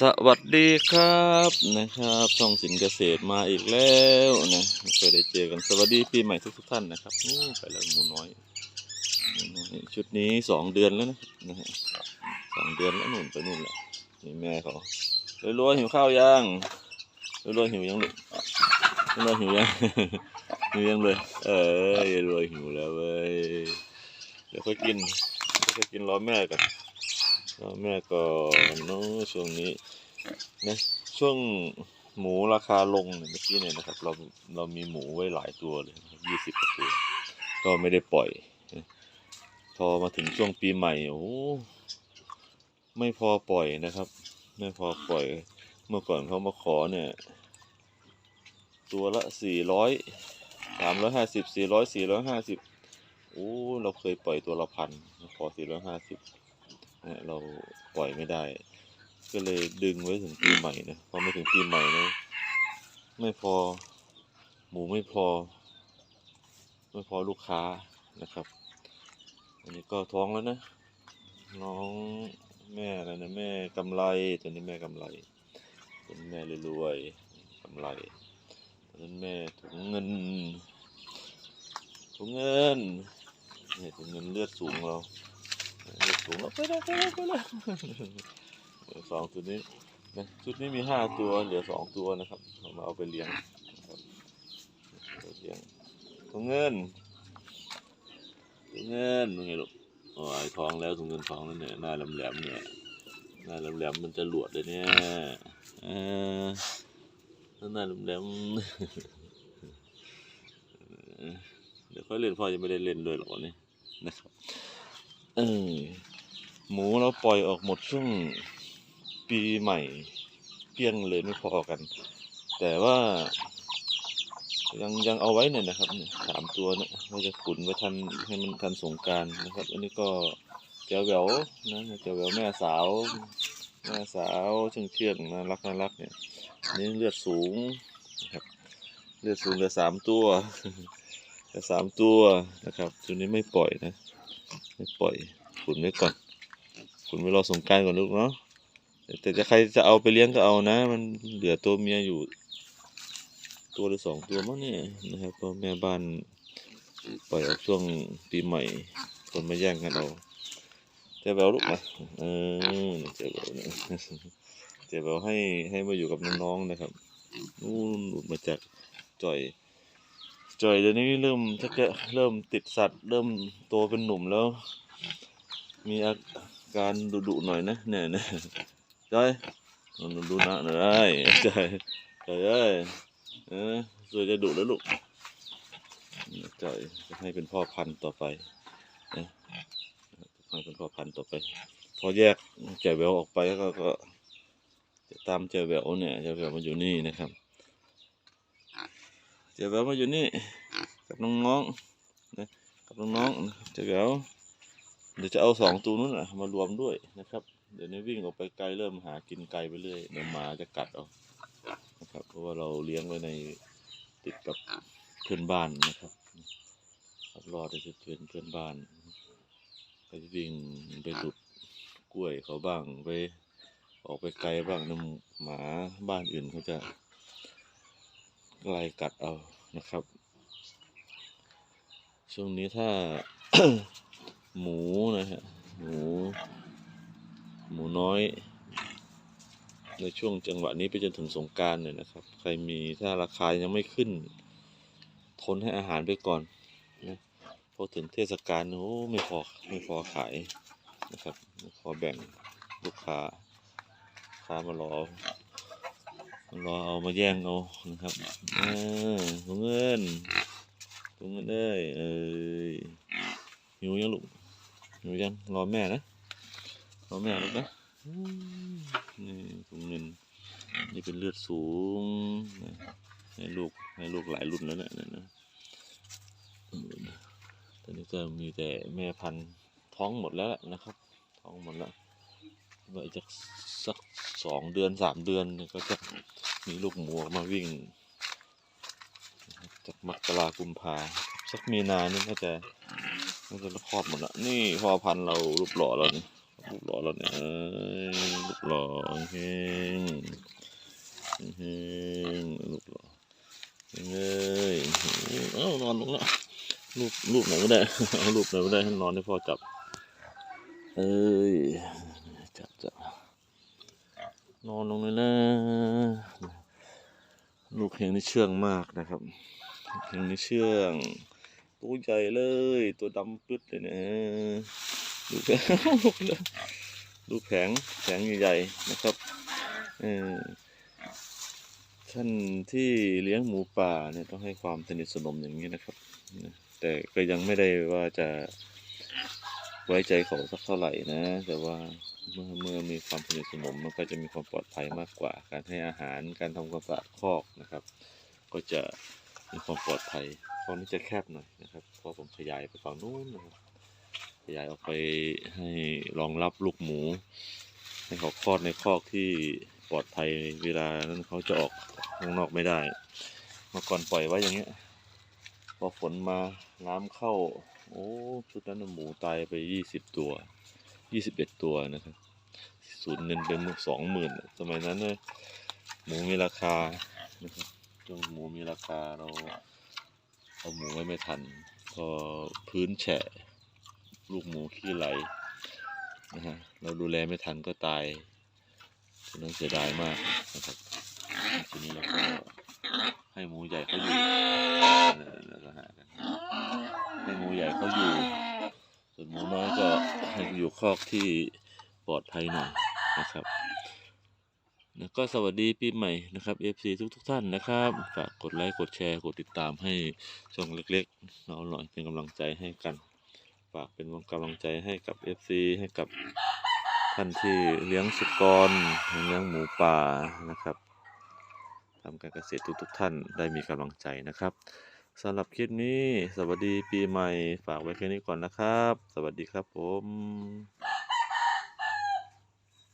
สวัสดีครับนะครับช่องสินเกษตรมาอีกแล้วนะไม่เคยได้เจอกันสวัสดีปีใหม่ทุกทุกๆท่านนะครับนู่ไปแล้วหมูน้อยหมูน้อยชุดนี้สองเดือนแล้วนะนะฮะสองเดือนแล้วนู่นไปนู่นแหละนี่แม่เขารวยๆหิวข้าวยังรวยๆหิวยังลูกรวยหิวยังหิวยังเลยเออรวยหิวแล้วเว้ยเดี๋ยวค่อยกินเดี๋ยวค่อยกินรอแม่กัน ก็แม่ก็เนาะช่วงนี้นะช่วงหมูราคาลงเนี่ยเมื่อกี้เนี่ยนะครับ เราเรามีหมูไว้หลายตัวเลยยี่สิบตัว ก็ไม่ได้ปล่อย พอมาถึงช่วงปีใหม่โอ้ไม่พอปล่อยนะครับ ไม่พอปล่อย เมื่อก่อนเขามาขอเนี่ย ตัวละสี่ร้อยสามร้อยห้าสิบสี่ร้อยสี่ร้อยห้าสิบโอ้เราเคยปล่อยตัวละพันขอสี่ร้อยห้าสิบ นะเราปล่อยไม่ได้ ก็เลยดึงไว้ถึงปีใหม่นะพอไม่ถึงปีใหม่นะไม่พอหมูไม่พอ ไม่พอลูกค้านะครับ อันนี้ก็ท้องแล้วนะ น้องแม่อะไรนะแม่กำไรตัวนี้แม่กำไรตัวนี้แม่รวยๆกำไรตัวนั้นแม่ถุงเงินถุงเงินเนี่ยถุงเงินเลือดสูงเรา ลือดสูงแล้วไปแล้วไปแล้วไปแล้วเหลือสองตัวนี้นะชุดนี้มีห้าตัวเหลือสองตัวนะครับเอามาเอาไปเลี้ยงนะครับเอาไปเลี้ยงถุงเงินถุงเงินนี่ลูกโอ้ยท้องแล้วถุงเงินท้องแล้วเนี่ยหน้าแหลมๆเนี่ยหน้าแหลมๆมันจะหลวดเลยเนี่ยเออหน้าแหลมๆเดี๋ยวค่อยเล่นพ่อจะไม่ได้เล่นด้วยหรอกนนี้นะครับ เออหมูเราปล่อยออกหมดช่วงปีใหม่เกลี้ยงเลยไม่พอกัน แต่ว่ายังยังเอาไว้เนี่ยนะครับสามตัวเนี่ยเราจะขุนไว้ทันให้มันทันสงการนะครับ อันนี้ก็เจ้าแหววนะเจ้าแหววแม่สาวแม่สาวเชื่องเชื่องน่ารักน่ารักเนี่ยนี่เลือดสูงนะครับ เลือดสูงเหลือสามตัวเหลือสามตัวนะครับตัวนี้ไม่ปล่อยนะ ปล่อยขุนไว้ก่อนขุนไว้รอสงการก่อนลูกเนาะแต่จะใครจะเอาไปเลี้ยงก็เอานะ มันเหลือตัวเมียอยู่ ตัวหรือสองตัวมั้งเนี่ยนะครับเพราะแม่บ้านปล่อยออกช่วงปีใหม่ คนมาแย่งกันเอาเจ๊แบวลูกมาเออเจ๊แบวเจ๊แบวให้ให้มาอยู่กับน้องๆนะครับนู่นหลุดมาจากจ่อย จอยเดี๋ยวนี้เริ่มถ้าจะเริ่มติดสัตว์ เริ่มโตเป็นหนุ่มแล้ว มีอาการดุๆหน่อยนะเนี่ยเนี่ยจอยลองดูนะหน่อยจอยจอยเอ้ยเออสวยจะดุแล้วลูกจอยจะให้เป็นพ่อพันธุ์ต่อไปนะให้เป็นพ่อพันธุ์ต่อไป พอแยกแจวแหววออกไปก็ก็ตามแจวแหววเนี่ยแจวแหววมาอยู่นี่นะครับ แจวแหวมาอยู่นี่กับน้องๆนะกับน้องๆนะครับเดี๋ยวเดี๋ยวจะเอาสองตัวนู้นนะมารวมด้วยนะครับ เดี๋ยวนี้วิ่งออกไปไกลเริ่มหากินไกลไปเรื่อยเดี๋ยวหมาจะกัดเอานะครับ เพราะว่าเราเลี้ยงไว้ในติดกับเพื่อนบ้านนะครับครับรอดจะเพื่อนเพื่อนบ้านไปวิ่งไปหลุดกล้วยเขาบ้างไปออกไปไกลบ้างน้ำหมาบ้านอื่นเขาจะ ไล่กัดเอานะครับ ช่วงนี้ถ้า หมูนะฮะหมู หมูน้อย ในช่วงจังหวะนี้ไปจนถึงสงการเนี่ยนะครับ ใครมีถ้าราคายังไม่ขึ้น ทนให้อาหารไปก่อนนะพอถึงเทศกาลโอ้ไม่พอไม่พอขายนะครับไม่พอแบ่งลูกค้าค้ามารอ รอเอามาแย่งเอานะครับเออถุงเงินตรงนั้นเลยเอ้ยหิวยังลูกหิวยังรอแม่นะรอแม่ลูกนะนี่ตรงเงินนี่เป็นเลือดสูงให้ลูกให้ลูกหลายรุ่นแล้วเนี่ยเนี่ยนะตอนนี้ก็มีแต่แม่พันธุ์ท้องหมดแล้วนะครับ ท้องหมดแล้ว ไว้จะสักสองเดือนสามเดือนก็จะมีลูกหมูออกมาวิ่งจากมกรากุมภาสักมีนานี่น่าจะน่าจะคลอดหมดละนี่พ่อพันธุ์เรารูปหล่อเราเนี่ยรูปหล่อเราเนี่ยเอ้ยลูกหล่อเฮงเฮงรูปหล่อเฮ้ยเอ้านอนลงล้วรูปรูปไหนก็ได้รูปไหนก็ได้ให้นอนให้พ่อจับเอ้ย จับจับนอนลงเลยนะ ลูกเฮงนี่เชื่องมากนะครับเฮงนี่เชื่อง ตัวใหญ่เลย ตัวดำปึ๊ดเลยนะดูแผงดูแผงแผงใหญ่ๆนะครับเออท่านที่เลี้ยงหมูป่าเนี่ยต้องให้ความสนิทสนมอย่างนี้นะครับ แต่ก็ยังไม่ได้ว่าจะ ไว้ใจเขาสักเท่าไหร่นะ แต่ว่าเมื่อเมื่อมีความสนิทสนมมันก็จะมีความปลอดภัยมากกว่า การให้อาหารการทำความสะอาดคอกนะครับ ก็จะมีความปลอดภัยคอกนี้จะแคบหน่อยนะครับเพราะผมขยายไปฝั่งนู้นนะครับขยายออกไปให้รองรับลูกหมู ให้เขาคลอดในคอกที่ปลอดภัยเวลานั้นเขาจะออกข้างนอกไม่ได้ เมื่อก่อนปล่อยไว้อย่างเงี้ยพอฝนมาน้ำเข้า โอ้ชุดนั้นหมูตายไปยี่สิบตัวยี่สิบเอ็ดตัวนะครับสูญเงินเป็นสองหมื่นสมัยนั้นเนี่ยหมูมีราคานะครับช่วงหมูมีราคาเราเอาหมูไว้ไม่ทันพอพื้นแฉะลูกหมูขี้ไหลนะฮะเราดูแลไม่ทันก็ตายฉะนั้นเสียดายมากนะครับทีนี้เราก็ให้หมูใหญ่เขาอยู่เออแล้วก็หากันให้หมูใหญ่เขาอยู่ ส่วนหมูน้อยก็ให้อยู่ คอกที่ปลอดภัยหน่อยนะครับแล้วก็สวัสดีปีใหม่นะครับ FC ทุกทุกๆท่านนะครับ ฝากกดไลค์ กดแชร์ กดติดตามให้ช่องเล็กๆเราหน่อยเป็นกำลังใจให้กัน ฝากเป็นกำลังใจให้กับ FC ให้กับท่านที่เลี้ยงสุกรเลี้ยงหมูป่านะครับทำการเกษตรทุกๆท่านได้มีกำลังใจนะครับ สำหรับคลิปนี้ สวัสดีปีใหม่ ฝากไว้แค่นี้ก่อนนะครับ สวัสดีครับผม